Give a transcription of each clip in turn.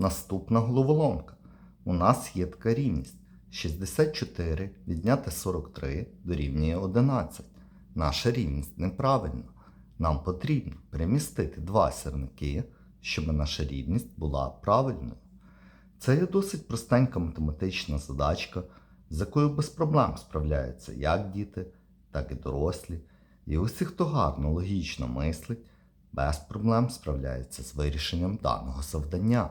Наступна головоломка. У нас є така рівність. 64 відняти 43 дорівнює 11. Наша рівність неправильна. Нам потрібно перемістити два сірники, щоб наша рівність була правильною. Це є досить простенька математична задачка, з якою без проблем справляються як діти, так і дорослі. І усі, хто гарно логічно мислить, без проблем справляється з вирішенням даного завдання.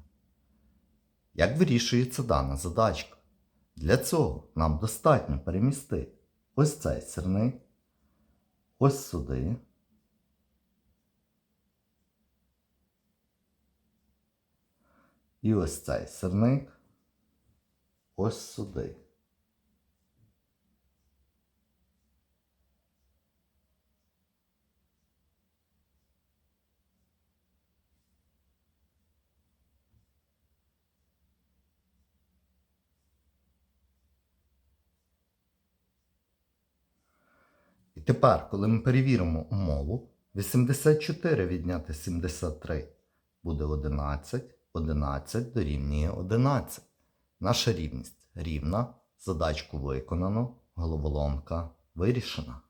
Як вирішується дана задачка? Для цього нам достатньо перемістити ось цей сірник, ось сюди. І ось цей сирник ось сюди. І тепер, коли ми перевіримо умову, 84 відняти 73 буде 11, 11 дорівнює 11. Наша рівність рівна, задачку виконано, головоломка вирішена.